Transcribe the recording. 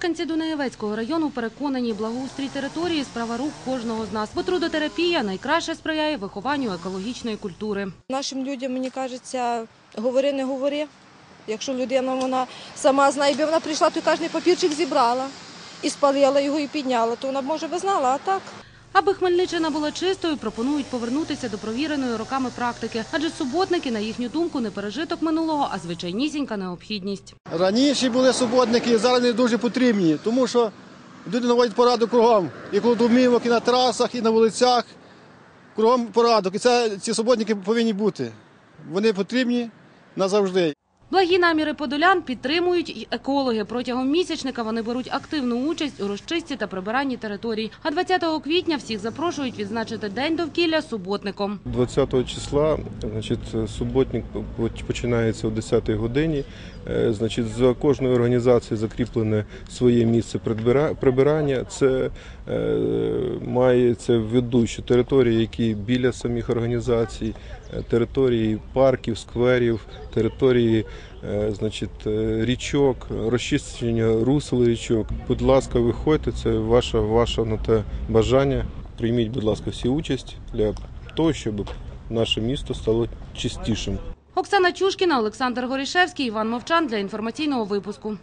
Мешканці Дунаєвецького району переконані, благоустрій території – справа рук кожного з нас, бо трудотерапія найкраще сприяє вихованню екологічної культури. Нашим людям, мені кажеться, говори, не говори. Якщо людина вона сама знає, якби вона прийшла, то кожен папірчик зібрала і спалила його і підняла, то вона б, може би знала, а так. Аби Хмельниччина була чистою, пропонують повернутися до провіреної роками практики. Адже суботники, на їхню думку, не пережиток минулого, а звичайнісінька необхідність. Раніше були суботники, зараз не дуже потрібні, тому що люди наводять порядок кругом. І коло домівок, і на трасах, і на вулицях. Кругом порядок. І це, ці суботники повинні бути. Вони потрібні назавжди. Благі наміри подолян підтримують й екологи. Протягом місячника вони беруть активну участь у розчистці та прибиранні територій. А 20 квітня всіх запрошують відзначити День довкілля суботником. 20 числа значить, суботник починається о 10 годині. Е, Значить, за кожною організацією закріплене своє місце прибира- прибирання. Це мається в виду, що території, які біля самих організацій, е, території парків, скверів, території е, значить, е, річок, розчищення русел річок. Будь ласка, виходьте, це ваше, ваше на те бажання. Прийміть, будь ласка, всі участь для того, щоб наше місто стало чистішим. Оксана Чушкіна, Олександр Горішевський, Іван Мовчан для інформаційного випуску.